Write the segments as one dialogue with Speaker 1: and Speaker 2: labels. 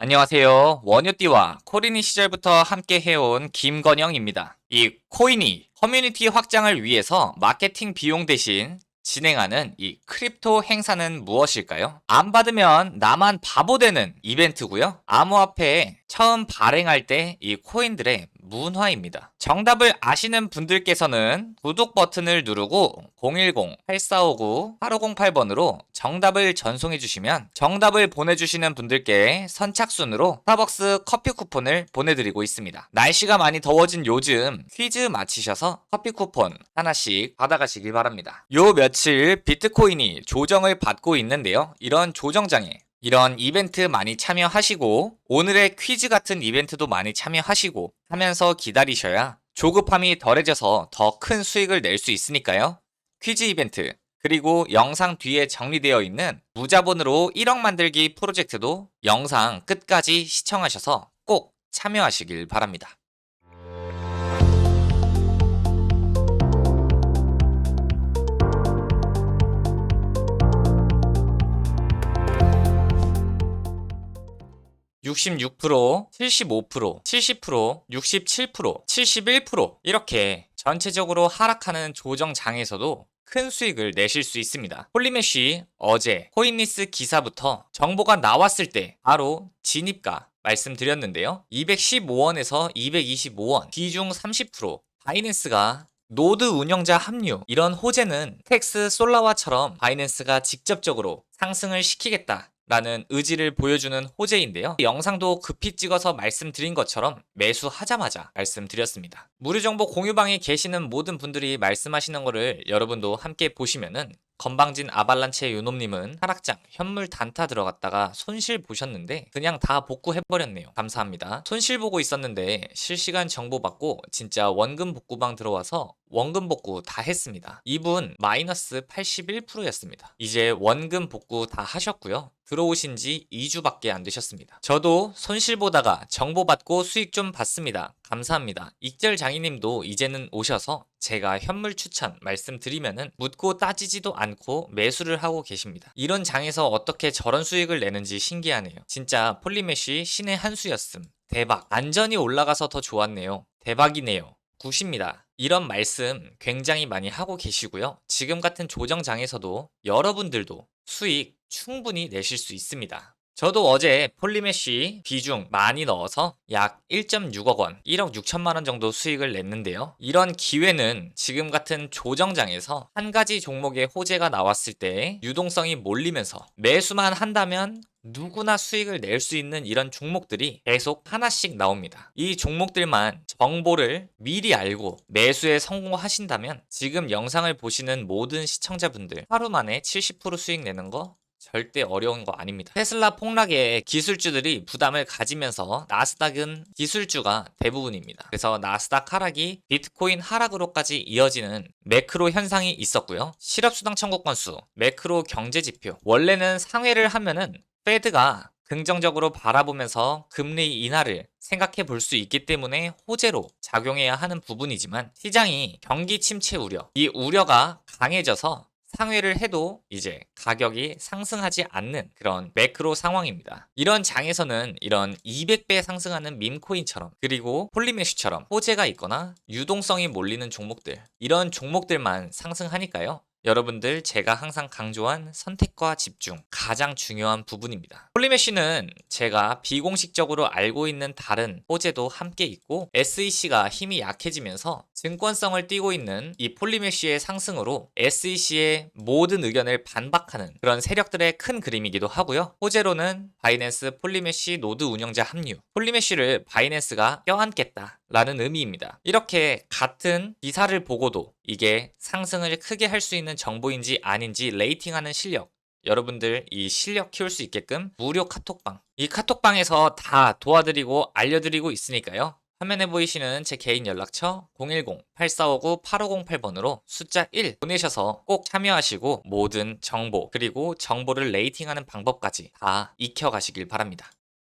Speaker 1: 안녕하세요. 원유띠와 코리니 시절부터 함께 해온 김건영입니다. 이 코인이 커뮤니티 확장을 위해서 마케팅 비용 대신 진행하는 이 크립토 행사는 무엇일까요? 안 받으면 나만 바보 되는 이벤트고요. 암호화폐에 처음 발행할 때 이 코인들의 문화입니다. 정답을 아시는 분들께서는 구독 버튼을 누르고 010-8459-8508번으로 정답을 전송해 주시면 정답을 보내주시는 분들께 선착순으로 스타벅스 커피 쿠폰을 보내드리고 있습니다. 날씨가 많이 더워진 요즘 퀴즈 맞히셔서 커피 쿠폰 하나씩 받아가시길 바랍니다. 요 며칠 비트코인이 조정을 받고 있는데요. 이런 조정장에 이런 이벤트 많이 참여하시고 오늘의 퀴즈 같은 이벤트도 많이 참여하시고 하면서 기다리셔야 조급함이 덜해져서 더 큰 수익을 낼 수 있으니까요. 퀴즈 이벤트 그리고 영상 뒤에 정리되어 있는 무자본으로 1억 만들기 프로젝트도 영상 끝까지 시청하셔서 꼭 참여하시길 바랍니다. (66%) (75%) (70%) (67%) (71%) 이렇게 전체적으로 하락하는 조정장에서도 큰 수익을 내실 수 있습니다. 홀리메쉬 어제 코인리스 기사부터 정보가 나왔을 때 바로 진입가 말씀드렸는데요. 215원에서 225원, 비중 30%, 바이낸스가 노드 운영자 합류 이런 호재는 텍스 솔라와처럼 바이낸스가 직접적으로 상승을 시키겠다. 라는 의지를 보여주는 호재인데요. 영상도 급히 찍어서 말씀드린 것처럼 매수하자마자 말씀드렸습니다. 무료 정보 공유방에 계시는 모든 분들이 말씀하시는 거를 여러분도 함께 보시면은 건방진 아발란체 요놈님은 하락장 현물 단타 들어갔다가 손실 보셨는데 그냥 다 복구해버렸네요. 감사합니다. 손실 보고 있었는데 실시간 정보 받고 진짜 원금 복구방 들어와서 원금 복구 다 했습니다. 이분 마이너스 81%였습니다. 이제 원금 복구 다 하셨고요. 들어오신 지 2주밖에 안 되셨습니다. 저도 손실 보다가 정보 받고 수익 좀 받습니다. 감사합니다. 익절 장희님도 이제는 오셔서 제가 현물 추천 말씀드리면은 묻고 따지지도 않고 매수를 하고 계십니다. 이런 장에서 어떻게 저런 수익을 내는지 신기하네요. 진짜 폴리메쉬 신의 한 수였음. 대박. 안전이 올라가서 더 좋았네요. 대박이네요. 굿입니다. 이런 말씀 굉장히 많이 하고 계시고요. 지금 같은 조정장에서도 여러분들도 수익 충분히 내실 수 있습니다. 저도 어제 폴리메쉬 비중 많이 넣어서 약 1.6억 원, 1억 6천만 원 정도 수익을 냈는데요. 이런 기회는 지금 같은 조정장에서 한 가지 종목의 호재가 나왔을 때 유동성이 몰리면서 매수만 한다면 누구나 수익을 낼 수 있는 이런 종목들이 계속 하나씩 나옵니다. 이 종목들만 정보를 미리 알고 매수에 성공하신다면 지금 영상을 보시는 모든 시청자분들 하루 만에 70% 수익 내는 거 절대 어려운 거 아닙니다. 테슬라 폭락에 기술주들이 부담을 가지면서 나스닥은 기술주가 대부분입니다. 그래서 나스닥 하락이 비트코인 하락으로까지 이어지는 매크로 현상이 있었고요. 실업수당 청구 건수, 매크로 경제 지표. 원래는 상회를 하면은 페드가 긍정적으로 바라보면서 금리 인하를 생각해 볼 수 있기 때문에 호재로 작용해야 하는 부분이지만 시장이 경기 침체 우려, 이 우려가 강해져서 상회를 해도 이제 가격이 상승하지 않는 그런 매크로 상황입니다. 이런 장에서는 이런 200배 상승하는 밈코인처럼 그리고 폴리메쉬처럼 호재가 있거나 유동성이 몰리는 종목들 이런 종목들만 상승하니까요. 여러분들 제가 항상 강조한 선택과 집중 가장 중요한 부분입니다. 폴리메쉬는 제가 비공식적으로 알고 있는 다른 호재도 함께 있고 SEC가 힘이 약해지면서 증권성을 띠고 있는 이 폴리메쉬의 상승으로 SEC의 모든 의견을 반박하는 그런 세력들의 큰 그림이기도 하고요. 호재로는 바이낸스 폴리메쉬 노드 운영자 합류 폴리메쉬를 바이낸스가 껴안겠다 라는 의미입니다. 이렇게 같은 기사를 보고도 이게 상승을 크게 할 수 있는 정보인지 아닌지 레이팅하는 실력 여러분들 이 실력 키울 수 있게끔 무료 카톡방 이 카톡방에서 다 도와드리고 알려드리고 있으니까요. 화면에 보이시는 제 개인 연락처 010-8459-8508번으로 숫자 1 보내셔서 꼭 참여하시고 모든 정보 그리고 정보를 레이팅하는 방법까지 다 익혀가시길 바랍니다.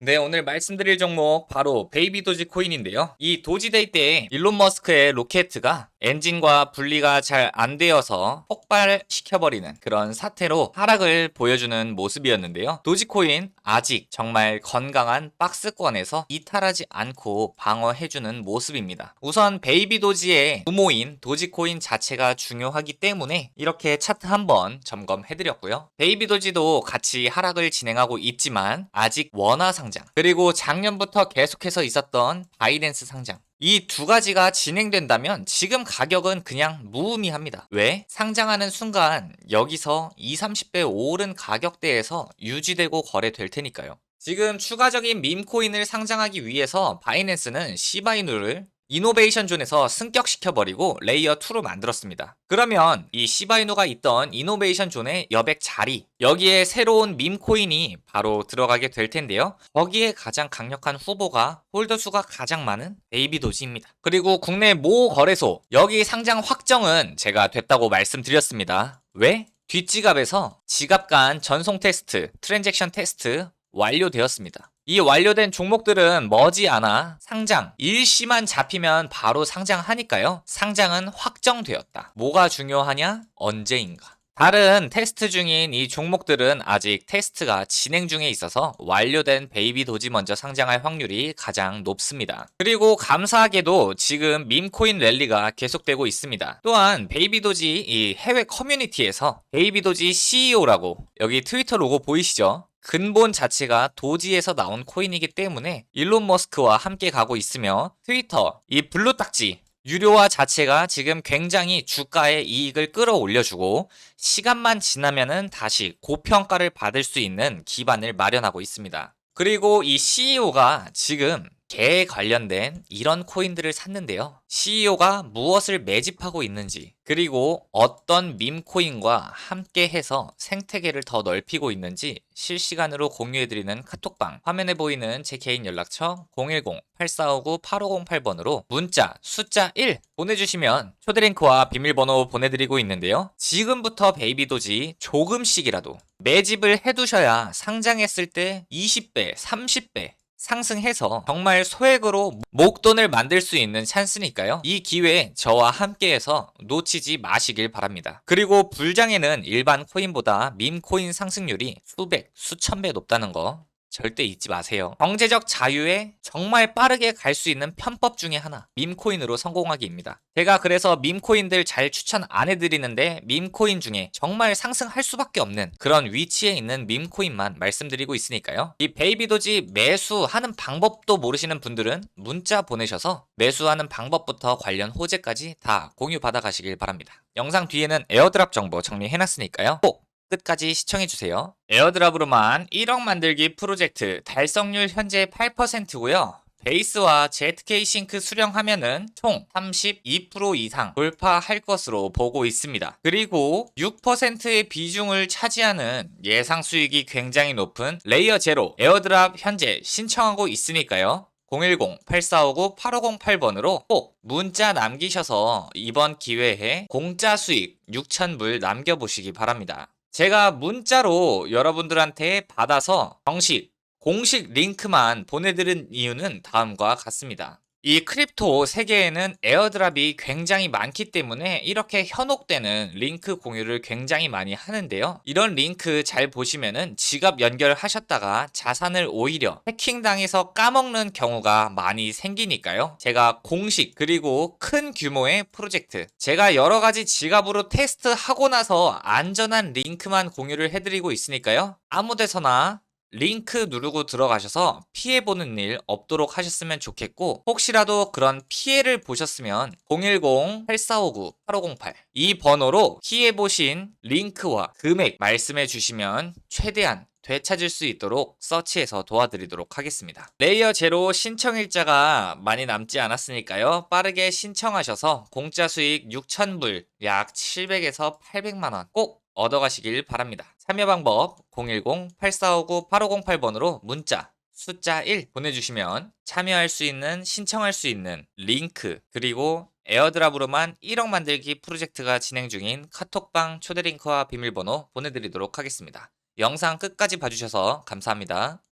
Speaker 1: 네, 오늘 말씀드릴 종목 바로 베이비 도지 코인인데요. 이 도지데이 때 일론 머스크의 로켓가 엔진과 분리가 잘 안 되어서 폭발시켜버리는 그런 사태로 하락을 보여주는 모습이었는데요. 도지코인 아직 정말 건강한 박스권에서 이탈하지 않고 방어해주는 모습입니다. 우선 베이비 도지의 부모인 도지코인 자체가 중요하기 때문에 이렇게 차트 한번 점검해드렸고요. 베이비 도지도 같이 하락을 진행하고 있지만 아직 원화 상장 그리고 작년부터 계속해서 있었던 바이낸스 상장 이 두 가지가 진행된다면 지금 가격은 그냥 무의미합니다. 왜? 상장하는 순간 여기서 20, 30배 오른 가격대에서 유지되고 거래될 테니까요. 지금 추가적인 밈코인을 상장하기 위해서 바이낸스는 시바이누를 이노베이션 존에서 승격시켜버리고 레이어 2로 만들었습니다. 그러면 이 시바이누가 있던 이노베이션 존의 여백 자리, 여기에 새로운 밈코인이 바로 들어가게 될 텐데요. 거기에 가장 강력한 후보가 홀더 수가 가장 많은 베이비 도지입니다. 그리고 국내 모 거래소, 여기 상장 확정은 제가 됐다고 말씀드렸습니다. 왜? 뒷지갑에서 지갑 간 전송 테스트, 트랜잭션 테스트 완료되었습니다. 이 완료된 종목들은 머지않아 상장, 일시만 잡히면 바로 상장하니까요. 상장은 확정되었다. 뭐가 중요하냐? 언제인가? 다른 테스트 중인 이 종목들은 아직 테스트가 진행 중에 있어서 완료된 베이비 도지 먼저 상장할 확률이 가장 높습니다. 그리고 감사하게도 지금 밈코인 랠리가 계속되고 있습니다. 또한 베이비 도지 이 해외 커뮤니티에서 베이비 도지 CEO라고 여기 트위터 로고 보이시죠? 근본 자체가 도지에서 나온 코인이기 때문에 일론 머스크와 함께 가고 있으며 트위터 이 블루 딱지 유료화 자체가 지금 굉장히 주가의 이익을 끌어올려주고 시간만 지나면은 다시 고평가를 받을 수 있는 기반을 마련하고 있습니다. 그리고 이 CEO가 지금 개에 관련된 이런 코인들을 샀는데요. CEO가 무엇을 매집하고 있는지, 그리고 어떤 밈코인과 함께 해서 생태계를 더 넓히고 있는지 실시간으로 공유해드리는 카톡방, 화면에 보이는 제 개인 연락처 010-8459-8508번으로 문자 숫자 1 보내주시면 초드링크와 비밀번호 보내드리고 있는데요. 지금부터 베이비도지 조금씩이라도 매집을 해두셔야 상장했을 때 20배, 30배 상승해서 정말 소액으로 목돈을 만들 수 있는 찬스니까요. 이 기회에 저와 함께해서 놓치지 마시길 바랍니다. 그리고 불장에는 일반 코인보다 밈 코인 상승률이 수백, 수천 배 높다는 거 절대 잊지 마세요. 경제적 자유에 정말 빠르게 갈 수 있는 편법 중에 하나, 밈코인으로 성공하기입니다. 제가 그래서 밈코인들 잘 추천 안 해드리는데 밈코인 중에 정말 상승할 수밖에 없는 그런 위치에 있는 밈코인만 말씀드리고 있으니까요. 이 베이비도지 매수하는 방법도 모르시는 분들은 문자 보내셔서 매수하는 방법부터 관련 호재까지 다 공유 받아 가시길 바랍니다. 영상 뒤에는 에어드랍 정보 정리해놨으니까요. 꼭 끝까지 시청해주세요. 에어드랍으로만 1억 만들기 프로젝트 달성률 현재 8%고요. 베이스와 ZK 싱크 수령하면은 총 32% 이상 돌파할 것으로 보고 있습니다. 그리고 6%의 비중을 차지하는 예상 수익이 굉장히 높은 레이어 제로 에어드랍 현재 신청하고 있으니까요. 010-8459-8508번으로 꼭 문자 남기셔서 이번 기회에 공짜 수익 6,000불 남겨보시기 바랍니다. 제가 문자로 여러분들한테 받아서 정식, 공식 링크만 보내드린 이유는 다음과 같습니다. 이 크립토 세계에는 에어드랍이 굉장히 많기 때문에 이렇게 현혹되는 링크 공유를 굉장히 많이 하는데요. 이런 링크 잘 보시면은 지갑 연결하셨다가 자산을 오히려 해킹당해서 까먹는 경우가 많이 생기니까요. 제가 공식 그리고 큰 규모의 프로젝트 제가 여러 가지 지갑으로 테스트하고 나서 안전한 링크만 공유를 해드리고 있으니까요. 아무 데서나 링크 누르고 들어가셔서 피해보는 일 없도록 하셨으면 좋겠고 혹시라도 그런 피해를 보셨으면 010-8459-8508 이 번호로 피해보신 링크와 금액 말씀해 주시면 최대한 되찾을 수 있도록 서치해서 도와드리도록 하겠습니다. 레이어 제로 신청일자가 많이 남지 않았으니까요. 빠르게 신청하셔서 공짜 수익 6,000불 약 700에서 800만원 꼭 얻어가시길 바랍니다. 참여 방법 010-8459-8508번으로 문자 숫자 1 보내주시면 참여할 수 있는 신청할 수 있는 링크 그리고 에어드랍으로만 1억 만들기 프로젝트가 진행 중인 카톡방 초대 링크와 비밀번호 보내드리도록 하겠습니다. 영상 끝까지 봐주셔서 감사합니다.